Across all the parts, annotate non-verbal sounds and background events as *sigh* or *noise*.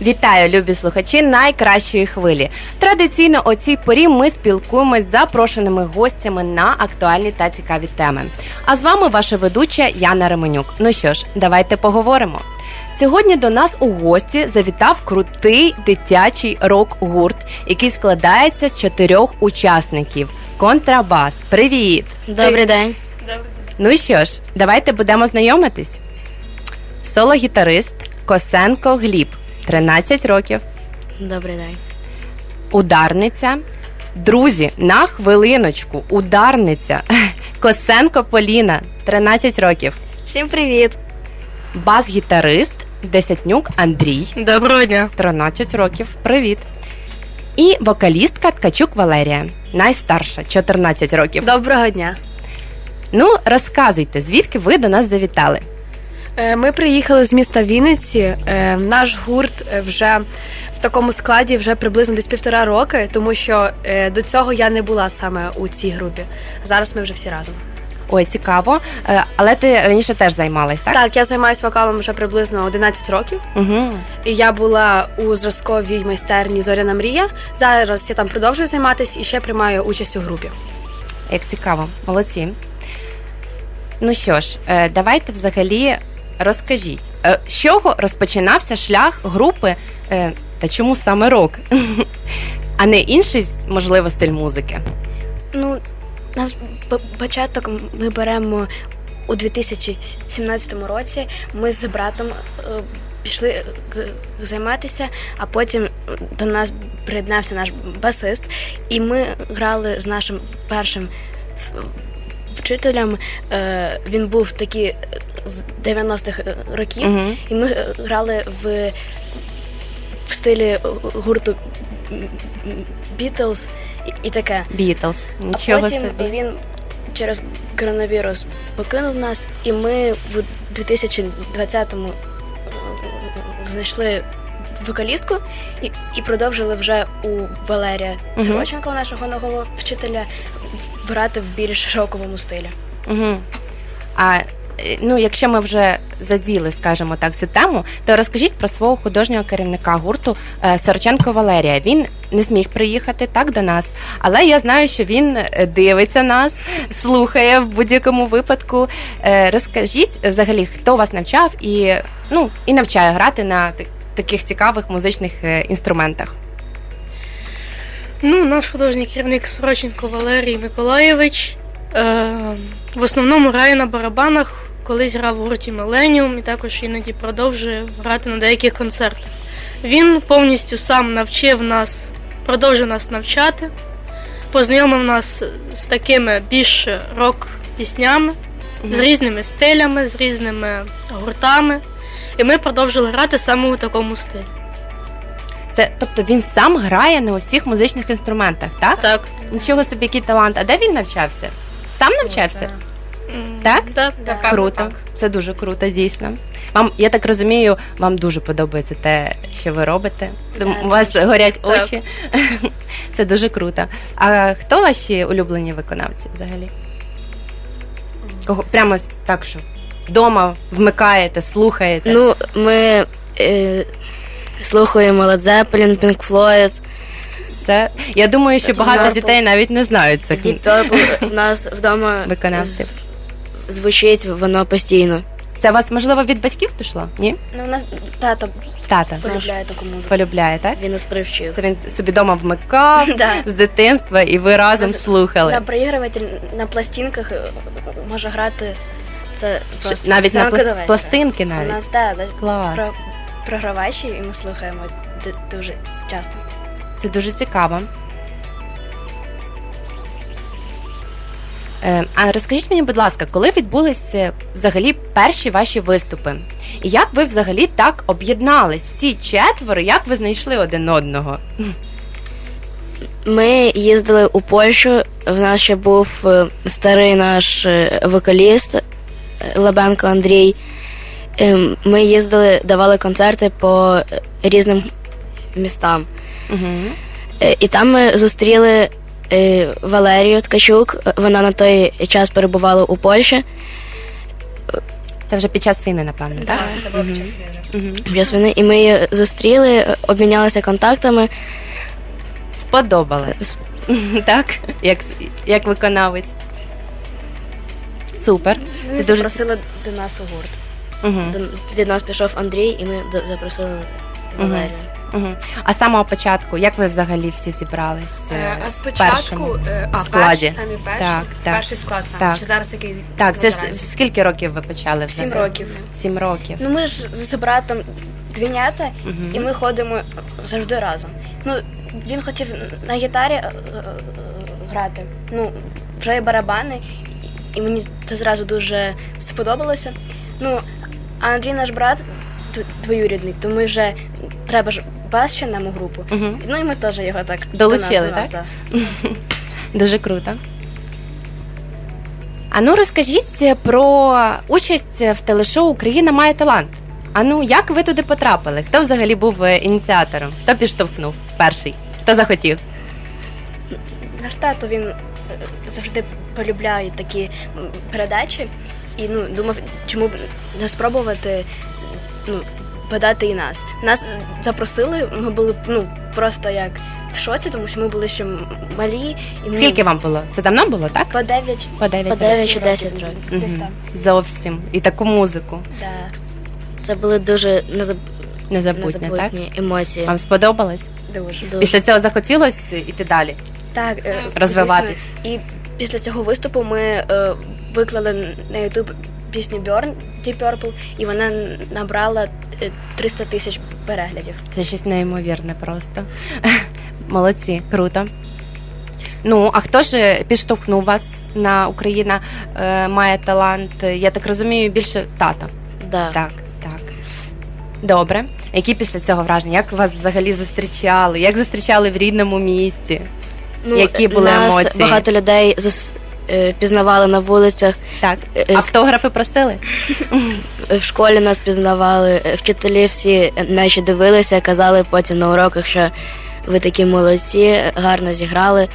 Вітаю, любі слухачі найкращої хвилі. Традиційно о цій порі ми спілкуємось з запрошеними гостями на актуальні та цікаві теми. А з вами ваша ведуча Яна Ременюк. Ну що ж, давайте поговоримо. Сьогодні до нас у гості завітав крутий дитячий рок-гурт, який складається з чотирьох учасників. Контрабас. Привіт! Добрий день. Ну що ж, давайте будемо знайомитись. Соло-гітарист Косенко Гліб, 13 років. Добрий день. Ударниця. Друзі, на хвилиночку, ударниця. *laughs* Косенко Поліна, 13 років. Всім привіт. Бас-гітарист Десятнюк Андрій, Доброго дня. 13 років. Привіт. І вокалістка Ткачук Валерія, найстарша, 14 років. Доброго дня. Ну, розказуйте, звідки ви до нас завітали? Е, Ми приїхали з міста Вінниці. Е, Наш гурт е, вже в такому складі вже приблизно десь півтора роки, тому що до цього я не була саме у цій групі. Зараз ми вже всі разом. Ой, цікаво. Але ти раніше теж займалась, так? Так, я займаюся вокалом вже приблизно 11 років, Угу. і я була у зразковій майстерні Зоряна Мрія. Зараз я там продовжую займатися і ще приймаю участь у групі. Як цікаво, молодці. Ну що ж, давайте взагалі розкажіть, е, з чого розпочинався шлях групи е, та чому саме рок, *laughs* а не інший, можливо, стиль музики. Ну, нас початок ми беремо у 2017 році. Ми з братом е, пішли займатися, а потім до нас приєднався наш басист, і ми грали з нашим першим вчителем. Е, Він був такий е, з 90-х років. Угу. І ми е, грали в, в стилі е, гурту Beatles і, і таке. Бітлз. А потім собі. він через коронавірус покинув нас, і ми в 2020-му е, знайшли вокалістку і, і продовжили вже у Валерія. Сороченка, нашого нового вчителя, грати в більш шоковому стилі. Угу. А е, ну, якщо ми вже заділи, скажімо так, цю тему, то розкажіть про свого художнього керівника гурту е, Сороченко Валерія. Він не зміг приїхати так до нас, але я знаю, що він е, дивиться нас, слухає в будь-якому випадку. Розкажіть взагалі, хто вас навчав і, ну, і навчає грати на та- таких цікавих музичних інструментах. Ну, наш художній керівник Сороченко Валерій Миколаєвич. Е, в основному грає на барабанах, колись грав у гурті Меленіум і також іноді продовжує грати на деяких концертах. Він повністю сам навчив нас, продовжив нас навчати, познайомив нас з такими більш рок-піснями, з різними стилями, з різними гуртами. І ми продовжили грати саме у такому стилі. Це, тобто він сам грає на усіх музичних інструментах, так? Так. Нічого собі, який талант. А де він навчався? Сам навчався? Так? Так, так. круто. Це дуже круто, дійсно. Вам, я так розумію, вам дуже подобається те, що ви робите. Да, У вас горять Так. очі. *laughs* Це дуже круто. А хто ваші улюблені виконавці взагалі? Кого прямо так, що вдома вмикаєте, слухаєте? Ну, ми е, слухаємо Led Zeppelin, Pink Floyd, це я думаю, що багато дітей навіть не знають цих Deep Purple. У нас вдома виконавців. з- звучить воно постійно. Це у вас можливо від батьків пішло? Ні? Ну, у нас тато Тата полюбляє таку музику. полюбляє, так? Він нас привчив. Це він собі вдома вмикав *laughs* Да. з дитинства, і ви разом слухали. На проігруватель на пластинках е, може грати це просто навіть на зранку до пластинки У навіть. нас да, да, Клас. про, програвачі, і ми слухаємо д- дуже часто. Це дуже цікаво. Е, А розкажіть мені, будь ласка, коли відбулися взагалі перші ваші виступи? І як ви взагалі так об'єднались? Всі четверо, як ви знайшли один одного? Ми їздили у Польщу. В нас ще був е, старий наш е, вокаліст е, Лабенко Андрій. Ем, Ми їздили, давали концерти по е, різним містам. Угу. І там ми зустріли е, Валерію Ткачук. Вона на той час перебувала у Польщі. Це вже під час війни, напевно, так? це було під час війни. Під час війни, і ми її зустріли, обмінялися контактами. Сподобалось. *laughs* так? Як, як виконавець. Супер. Дуже запросили до нас у гурт. Угу. До- Від нас пішов Андрій, і ми до- запросили Валерію. Угу. А з самого початку, як ви взагалі всі зібрались? е, Е, А спочатку першому? е, а, складі. перші, самі перші, Так, так. перший склад саме. Так. Чи зараз який? Так, це ж наразі? скільки років ви почали? Сім років. Сім років. Ну ми ж з братом двійнята, Мгм. і ми ходимо завжди разом. Ну, він хотів на гітарі е, е, грати. Ну, вже і барабани, і мені це зразу дуже сподобалося. Ну, а Андрій наш брат двоюрідний, то ми вже треба ж бас ще нам у групу. Угу. Ну і ми теж його так Долучили, до нас, до так? *laughs* Дуже круто. А ну розкажіть про участь в телешоу Україна має талант. А ну як ви туди потрапили? Хто взагалі був е, ініціатором? Хто підштовхнув перший? Хто захотів? Наш тато він е, завжди полюбляє такі передачі і ну думав, чому б не спробувати ну, подати і нас. Нас запросили, ми були ну просто як в шоці, тому що ми були ще малі. І, ну, Скільки вам було? Це давно було, так? По 9, По 9 по 9 чи 10 років. Десь Мгм. там. Зовсім. І таку музику. Да. Це були дуже Незабутня, так? емоції. Вам сподобалось? Дуже. Після цього захотілося іти далі, Так, е, розвиватись. звісно. І після цього виступу ми е, виклали на YouTube пісню Burn Deep Purple, і вона набрала е, 300 тисяч переглядів. Це щось неймовірне просто. *laughs* Молодці, круто. Ну, а хто ж підштовхнув вас на Україна е, має талант? Я так розумію, більше тата. Да. Так, так. Добре. Які після цього враження? Як вас взагалі зустрічали? Як зустрічали в рідному місті? Які були нас емоції? Багато людей зус- е, пізнавали на вулицях, Так. Е, е, Автографи просили? *laughs* в школі нас пізнавали, е, вчителі всі наші дивилися, казали потім на уроках, що ви такі молодці, гарно зіграли.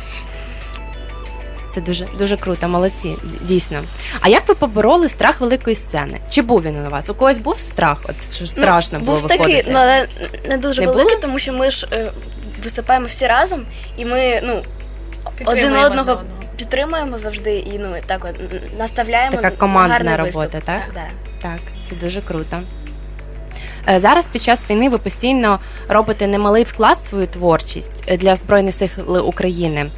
Це дуже дуже круто, молодці, дійсно. А як ви побороли страх великої сцени? Чи був він у вас? У когось був страх? От що страшно ну, було був виходити? такий, ну, але не дуже Не великий, було? тому що ми ж е, виступаємо всі разом, і ми ну, один одного одного. підтримуємо завжди і ну так от наставляємо. Така на командна гарний робота, виступ. так? Да. Так, це дуже круто. Е, Зараз під час війни ви постійно робите немалий вклад в свою творчість е, для Збройних сил України.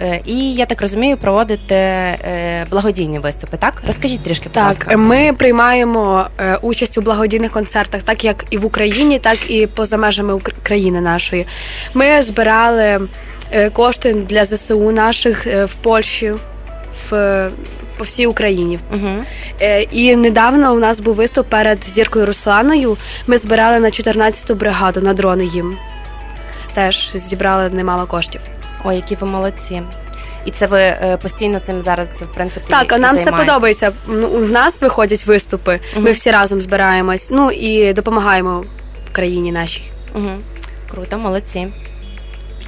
Е, І я так розумію, проводите е, благодійні виступи, так? Розкажіть трішки, будь Так, ласка. ми приймаємо е, участь у благодійних концертах, так як і в Україні, так і поза межами Ук- країни нашої. Ми збирали кошти для ЗСУ наших в Польщі, в, по всій Україні. Угу. Е, І недавно у нас був виступ перед зіркою Русланою. Ми збирали на 14-ту бригаду на дрони їм. Теж зібрали немало коштів. Ой, які ви молодці. І це ви е, постійно цим зараз, в принципі, Так, а нам це подобається. Ну, У нас виходять виступи. Ми всі разом збираємось. Ну і допомагаємо країні нашій. Угу. Круто, молодці.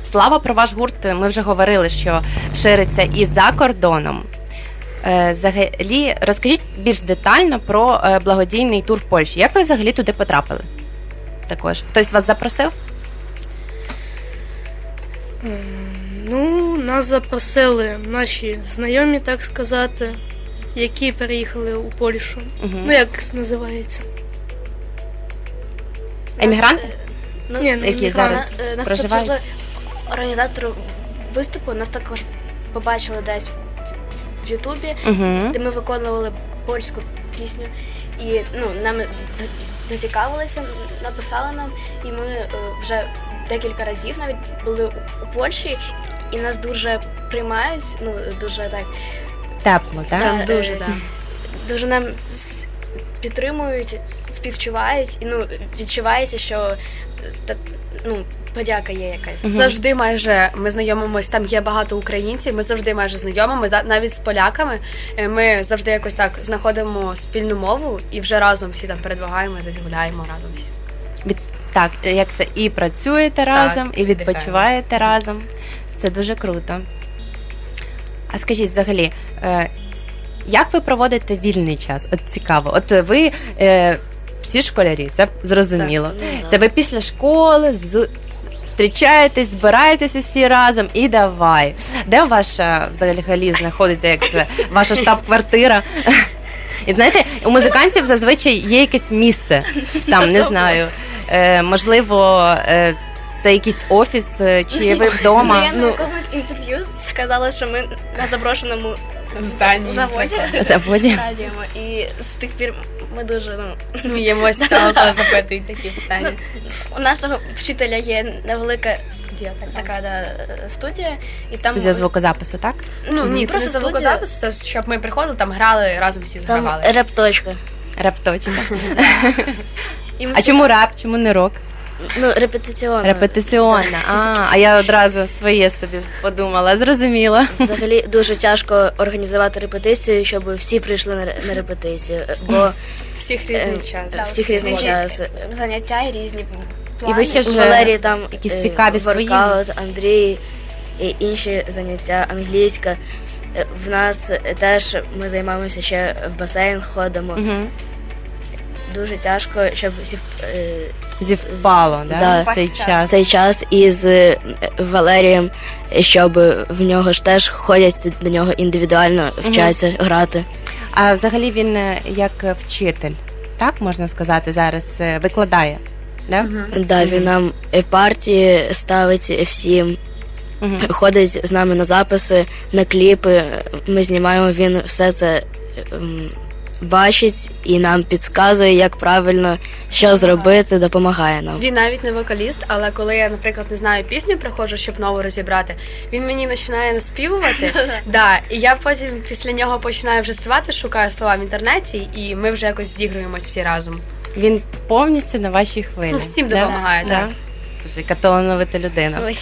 Слава про ваш гурт. Ми вже говорили, що шириться і за кордоном. Е, Взагалі, розкажіть більш детально про е, благодійний тур в Польщі. Як ви взагалі туди потрапили? Також хтось вас запросив? Ем, Ну, нас запросили наші знайомі, так сказати, які переїхали у Польщу. Угу. Ну, як називається? Емігранти? Ну, Ні, не Які емігранти. зараз е, нас проживають? запросили організатори виступу, нас також побачили десь в Ютубі, Угу. де ми виконували польську пісню. І ну, нам за- зацікавилися, написали нам, і ми е, вже декілька разів навіть були у- Польщі, і нас дуже приймають, ну дуже так Тепло, так? Да, дуже, е, да. дуже нам підтримують, співчувають, і ну відчувається, що е, та, ну, подяка є якась. Завжди майже ми знайомимось. Там є багато українців. Ми завжди майже знайомимось, да- навіть з поляками. Е, Ми завжди якось так знаходимо спільну мову і вже разом всі там передвигаємо, десь гуляємо разом всі. Так, як це і працюєте разом, і відпочиваєте разом. Це дуже круто. А скажіть взагалі, е, як ви проводите вільний час? От цікаво. От ви е, всі школярі, це зрозуміло. Це ви після школи з... зустрічаєтесь, збираєтесь усі разом і давай. Де ваша взагалі знаходиться, як це ваша штаб-квартира? І знаєте, у музикантів зазвичай є якесь місце, там не знаю. Е, можливо, е, це якийсь офіс, е, чи ви вдома. Я на якомусь інтерв'ю сказала, що ми на заброшеному Здані, заводі Заводі. радіємо. І з тих пір ми дуже ну, Сміємося з цього, коли запитують такі питання. у нашого вчителя є невелика Студія така. да, студія, і там Студія звукозапису, так? Ну ні, це Просто не студія. звукозапис, це щоб ми приходили, там грали разом всі згравали. репточка. Репточка. *laughs* І ми А всі- чому реп? Чому не рок? Ну, репетиціонна. Репетиціонна. А, а я одразу своє собі подумала, зрозуміла. Взагалі дуже тяжко організувати репетицію, щоб всі прийшли на, ре- на репетицію, бо Всіх е, різний час. всіх різний час. Заняття і різні. І ви ще У ж Валерії там якісь е, цікаві свої? воркаут, Андрій і інші заняття, англійська. Е, В нас е, теж ми займаємося ще в басейн ходимо. Угу. Дуже тяжко, щоб всі е, Зівпало, да, Да. цей час. цей час із е, Валерієм, щоб в нього ж теж ходять до нього індивідуально, вчаться грати. А взагалі він е, як вчитель, так можна сказати, зараз викладає. Да? Да, він нам партії ставить всім, Угу. ходить з нами на записи, на кліпи. Ми знімаємо, він все це ем, бачить і нам підказує, як правильно що зробити, допомагає нам. Він навіть не вокаліст, але коли я, наприклад, не знаю пісню, приходжу, щоб нову розібрати, він мені починає наспівувати. *laughs* да, і я потім після нього починаю вже співати, шукаю слова в інтернеті, і ми вже якось зігруємось всі разом. Він повністю на вашій хвилі. Ну, всім да? допомагає, Да? так. Боже, Каталановита людина.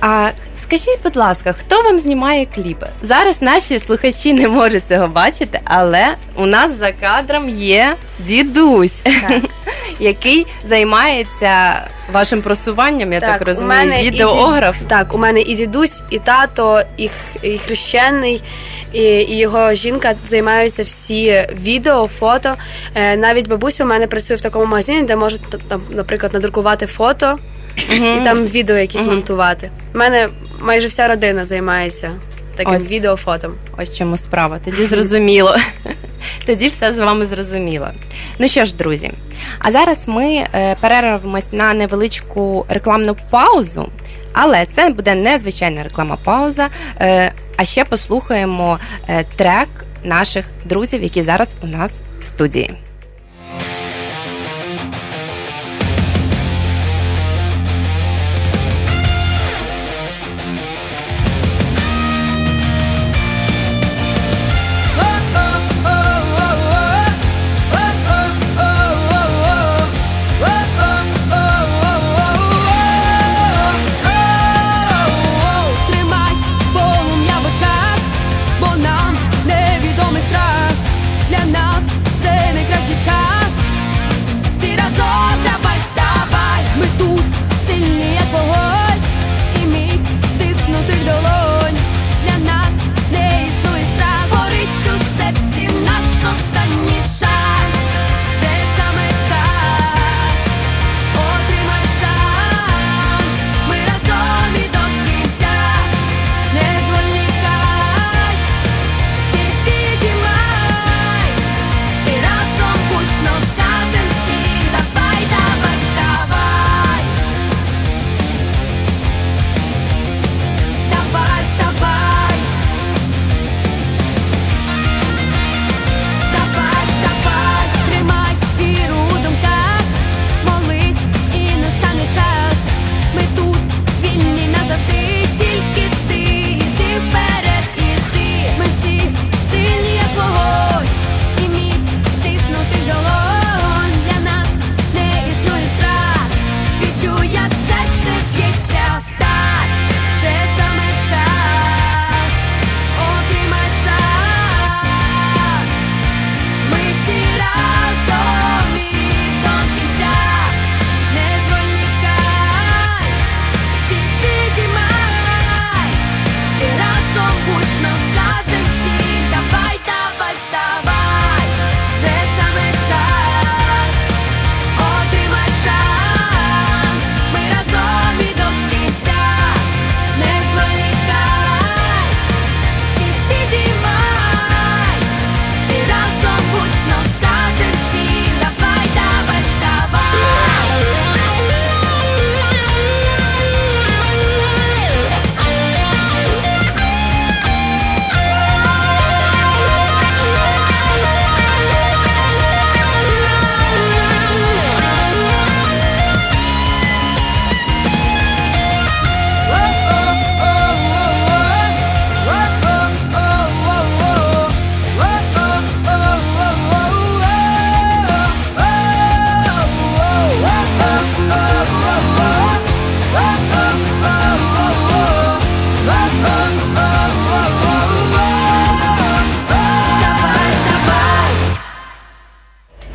А скажіть, будь ласка, хто вам знімає кліпи? Зараз наші слухачі не можуть цього бачити, але у нас за кадром є дідусь, *laughs* який займається вашим просуванням, я так, Так, у розумію, мене і відеограф. Так, у мене і дідусь, і тато, і, і хрещений, і, і його жінка займаються всі відео, фото. Е, навіть бабуся у мене працює в такому магазині, де можуть там, наприклад, надрукувати фото. І там відео якісь монтувати. У мене майже вся родина займається таким Ось. відео, фото. Ось в чому справа. Тоді зрозуміло. *laughs* Тоді все з вами зрозуміло. Ну що ж, друзі, а зараз ми е, перервемось на невеличку рекламну паузу. Але це буде не звичайна реклама пауза. Е, а ще послухаємо е, трек наших друзів, які зараз у нас в студії.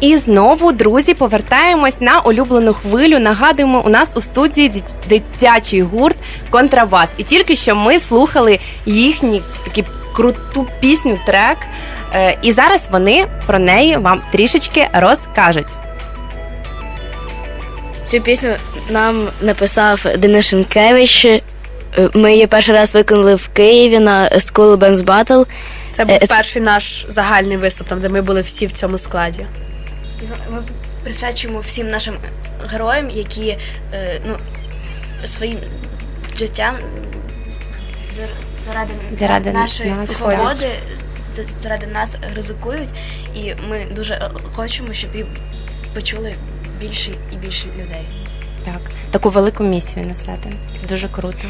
І знову, друзі, повертаємось на улюблену хвилю. Нагадуємо, у нас у студії дитячий гурт Контрабас. І тільки що ми слухали їхню таку круту пісню, трек. Е, І зараз вони про неї вам трішечки розкажуть. Цю пісню нам написав Денис Шенкевич. Е, Ми її перший раз виконали в Києві на School Bands Battle. Це був Е, перший наш загальний виступ, там де ми були всі в цьому складі. Ми присвячуємо всім нашим героям, які е, ну, своїм життям заради, Заради нашої нас свободи, заради нас ризикують. І ми дуже хочемо, щоб їх почули більше і більше людей. Так, таку велику місію несете. Це дуже круто.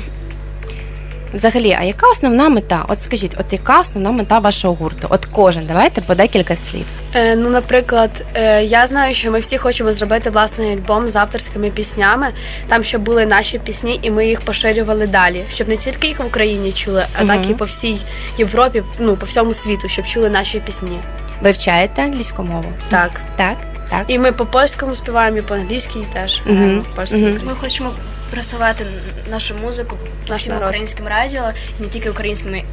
Взагалі, а яка основна мета? От скажіть, от яка основна мета вашого гурту? От кожен, давайте по декілька слів. Е, ну, наприклад, е, я знаю, що ми всі хочемо зробити власний альбом з авторськими піснями, там щоб були наші пісні, і ми їх поширювали далі, щоб не тільки їх в Україні чули, а Мгм. так і по всій Європі, ну по всьому світу, щоб чули наші пісні. Вивчаєте англійську мову? Так. Так, так. І ми по польському співаємо, і по англійській теж граємо в польській Ми хочемо просувати нашу музику всім народ. українським радіо, не тільки українським, е,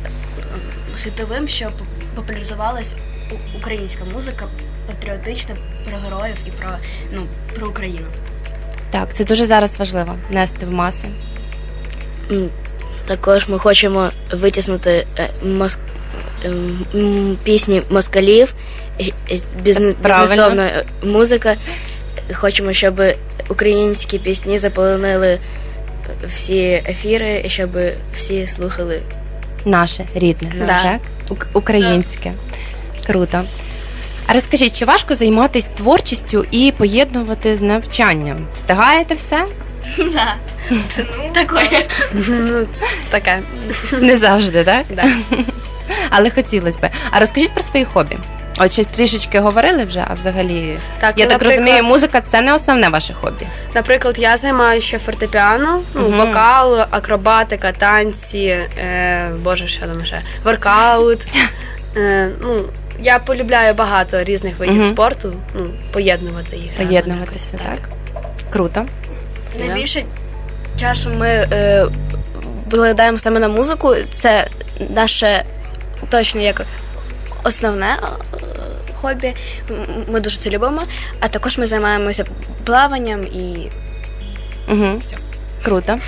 світовим, щоб популяризувалась у- українська музика, патріотична про героїв і про ну про Україну. Так, це дуже зараз важливо нести в маси. Також ми хочемо витіснити е, моск... пісні москалів, Правильно. музика. Хочемо, щоб українські пісні заполонили всі ефіри, і щоб всі слухали Наше рідне, Да. так? Ук- Українське. Круто. А розкажіть, чи важко займатися творчістю і поєднувати з навчанням? Встигаєте все? *laughs* Такое. Ну, таке. Не завжди, так? Да. *laughs* Але хотілося б. А розкажіть про свої хобі. От щось трішечки говорили вже, а взагалі. Так, Я ну, так наприклад, розумію, музика це не основне ваше хобі. Наприклад, я займаюся ще фортепіано, ну, Мгм. вокал, акробатика, танці, е, боже, що там ще, воркаут. *laughs* Е, ну, я полюбляю багато різних видів Мгм. спорту, ну, поєднувати їх. разом Поєднуватися, якось, так? Круто. Найбільше часу ми е, викладаємо саме на музику. Це наше точно як основне хобі. Ми дуже це любимо. А також ми займаємося плаванням і Угу. Круто.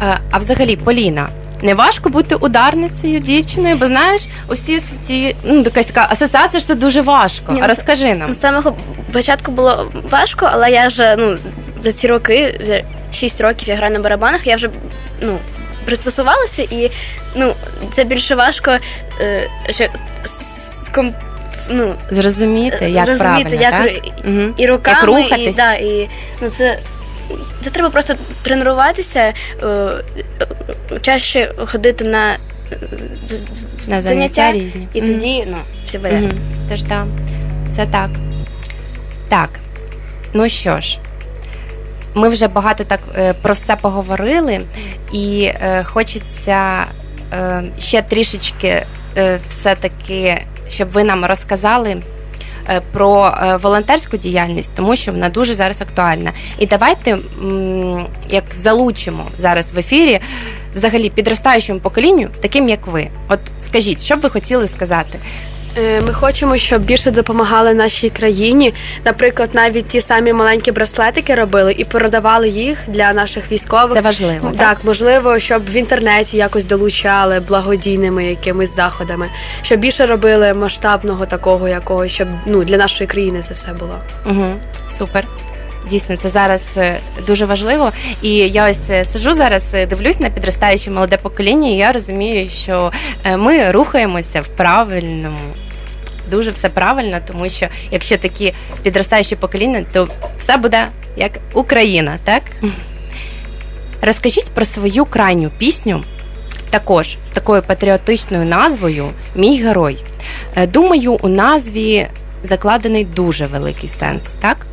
А, а взагалі, Поліна, не важко бути ударницею дівчиною, бо знаєш, усі ці ну, якась така асоціація, що це дуже важко. Ні, ну, розкажи нам. з самого початку було важко, але я вже ну за ці роки, вже 6 років я граю на барабанах, я вже ну. Пристосувалася, і ну це більше важко, е, що ском, ну, Зрозуміти, як розуміти, правильно, як так? р- Угу. і руками, Як рухатись. і, да, і ну, це, це треба просто тренуватися, е, чаще ходити на, е, з- з- На заняття різні. і Мгм. тоді ну, все буде. Угу. Тож так, це так. Так, ну що ж, ми вже багато так е, про все поговорили, і е, хочеться е, ще трішечки е, все-таки, щоб ви нам розказали. е, Про е, волонтерську діяльність, тому що вона дуже зараз актуальна. І давайте як залучимо зараз в ефірі взагалі підростаючому поколінню, таким як ви. От скажіть, що б ви хотіли сказати? Е, Ми хочемо, щоб більше допомагали нашій країні. Наприклад, навіть ті самі маленькі браслетики робили і продавали їх для наших військових. Це важливо. так, Так? можливо, щоб в інтернеті якось долучали благодійними якимись заходами, щоб більше робили масштабного такого якогось, щоб ну для нашої країни це все було. Угу. Супер. Дійсно, це зараз е, дуже важливо. І я ось е, сиджу зараз, дивлюсь на підростаюче молоде покоління, і я розумію, що ми рухаємося в правильному. Дуже все правильно, тому що якщо такі підростаючі покоління, то все буде як Україна, так? Розкажіть про свою крайню пісню, також з такою патріотичною назвою Мій герой. Е, Думаю, у назві закладений дуже великий сенс, так?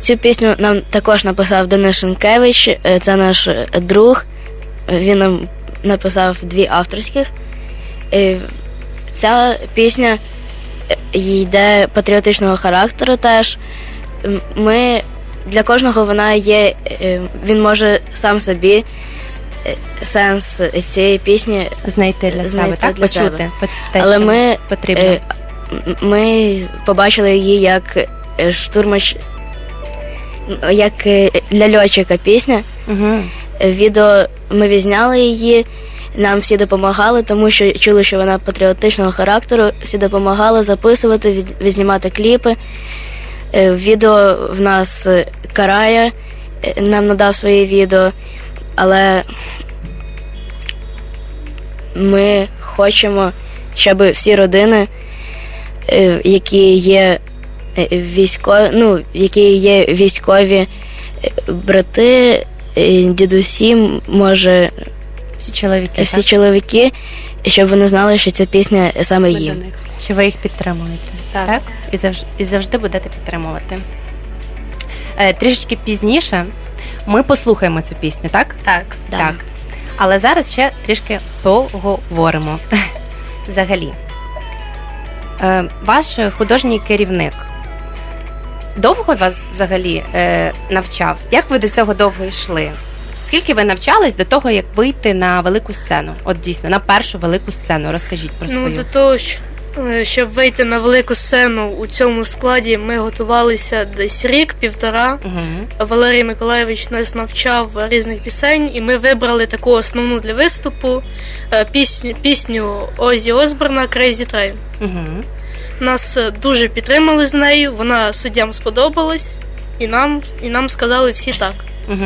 Цю пісню нам також написав Денис Шенкевич, е, це наш е, друг. Він нам написав дві авторських. Ця пісня йде патріотичного характеру теж. Ми для кожного вона є, е, він може сам собі е, сенс цієї пісні Знайти для Знайти себе, так? для Почути себе. те, Але що ми, потрібно. Е, Ми побачили її як штурмач, як для льотчика пісня. Угу. Відео ми відзняли її, нам всі допомагали, тому що чули, що вона патріотичного характеру. Всі допомагали записувати, від- відзнімати кліпи. Е, Відео в нас е, карає, е, нам надав своє відео, але ми хочемо, щоб всі родини, які є військові, ну, які є військові брати, дідусі, може, Всі чоловіки, всі так? чоловіки, щоб вони знали, що ця пісня саме їм. що ви їх підтримуєте. Так. І, завжди, і завжди будете підтримувати. Е, трішечки пізніше ми послухаємо цю пісню, так? Так. Да. Так. Але зараз ще трішки поговоримо. *laughs* Взагалі. Е, ваш художній керівник довго вас взагалі е, навчав? Як ви до цього довго йшли? Скільки ви навчались до того, як вийти на велику сцену? От дійсно, на першу велику сцену. Розкажіть про Ну, до того, е, щоб вийти на велику сцену у цьому складі, ми готувалися десь рік-півтора. Угу. Валерій Миколаєвич нас навчав різних пісень, і ми вибрали таку основну для виступу е, пісню, пісню Озі Осборна Crazy Train. Угу. Нас е, дуже підтримали з нею, вона суддям сподобалась, і нам, і нам сказали всі так. Угу.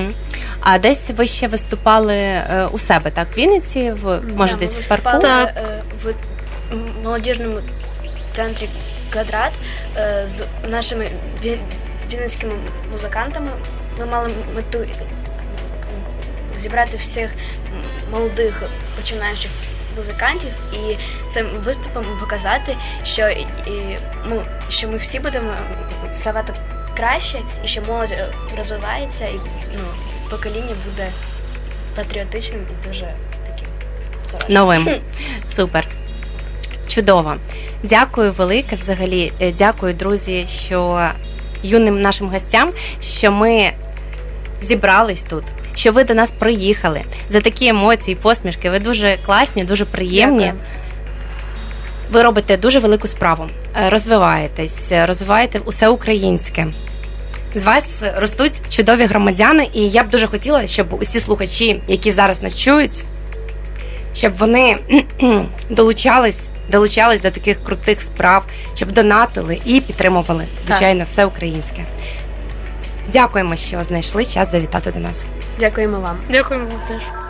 А десь ви ще виступали е, у себе, так? В Вінниці, в може Да, десь ми в парку? виступали, Так. е, в молодіжному центрі квадрат е, з нашими ві- вінницькими музикантами. Ми мали мету е, зібрати всіх молодих починаючих музикантів і цим виступом показати, що, і, і, ну, що ми всі будемо ставати краще, і що молодь е, розвивається, і ну, покоління буде патріотичним і дуже таким хорошим. Новим. Супер. Чудово. Дякую велике. Взагалі, Е, дякую, друзі, що юним нашим гостям, що ми зібрались тут, що ви до нас приїхали. За такі емоції, посмішки. Ви дуже класні, дуже приємні. Дякую. Ви робите дуже велику справу. Е, Розвиваєтесь, розвиваєте усе українське. З вас ростуть чудові громадяни, і я б дуже хотіла, щоб усі слухачі, які зараз нас чують, щоб вони *clears throat* долучались, долучались до таких крутих справ, щоб донатили і підтримували, звичайно, все українське. Дякуємо, що знайшли час завітати до нас. Дякуємо вам. Дякуємо вам теж.